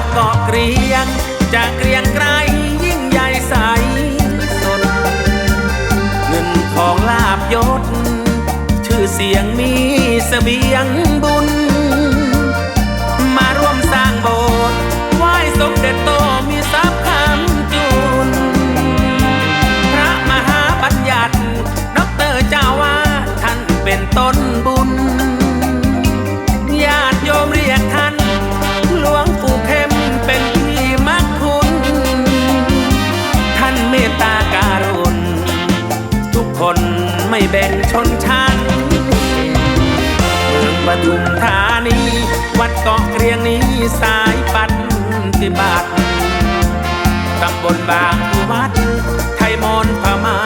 ดเกาะเกรียงจะเกรียงไกรยิ่งใหญ่ใสสด เงินทองลาบยศ ชื่อเสียงมีเสบียงบุญ มาร่วมสร้างโบสถ์ไหว้สมเด็จโตมีทรัพย์คำจุน พระมหาบัญญัติด็อกเตอร์เจ้าว่าท่านเป็นต้นบุ ไม่แบ่งชนชั้นเมืองปทุมธานี วัดเกาะเกรียงนี้สายปัดฏิบัติตำบลบางวัด ไทยมอนพม่า